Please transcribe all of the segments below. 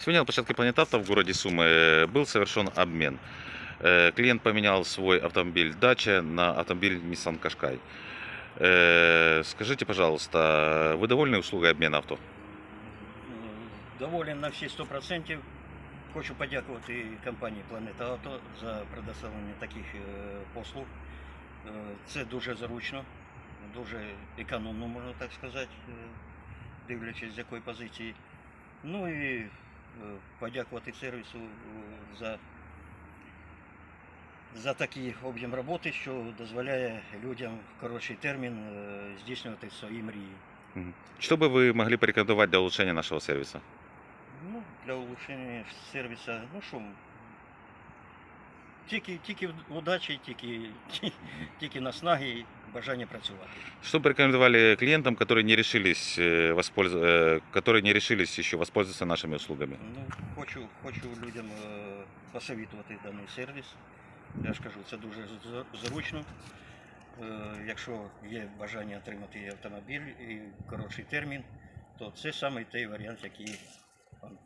Сегодня на площадке Планетавто в городе Сумы э, был совершен обмен. Э, Клиент поменял свой автомобиль Дача на автомобиль Nissan Qashqai. Э, Скажите, пожалуйста, вы довольны услугой обмена авто? Е, Доволен на всі 100%. Хочу подякувати компанії Планета Авто за предоставлення таких е, послуг. Е, Це дуже зручно, дуже економно, можна так сказати, е, дивлячись з якої позиції. Ну і е, подякувати сервісу е, за, за такий об'єм роботи, що дозволяє людям в коротший термін е, здійснювати свої мрії. Что бы вы могли порекомендовать для улучшения нашего сервиса? Ну, для улучшення сервісу, ну що, тільки, тільки удачі, тільки, тільки наснаги бажання працювати. Что бы порекомендовали клиентам, которые не решились, э, воспольз- э, которые не решились еще воспользоваться нашими услугами? Ну, хочу, хочу людям е, посовітувати даний сервіс. Я ж кажу, це дуже з- зручно. Е, Якщо є бажання отримати автомобіль і в коротший термін, то це саме той варіант, який вам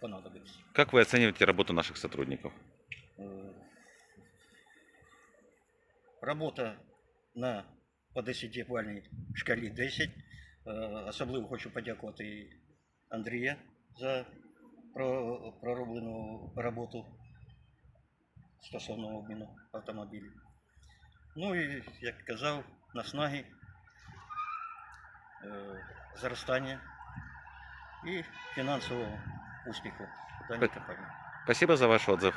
понадобиться. Как вы оцениваете работу наших сотрудников? Е, Робота на по 10-бальній шкалі 10. Е, Особливо хочу подякувати Андрія за пророблену роботу стосовно обміну автомобілів. Ну і, як казав, наснаги, е, зростання і фінансового успіху даній компанії. Спасибо за ваш отзыв.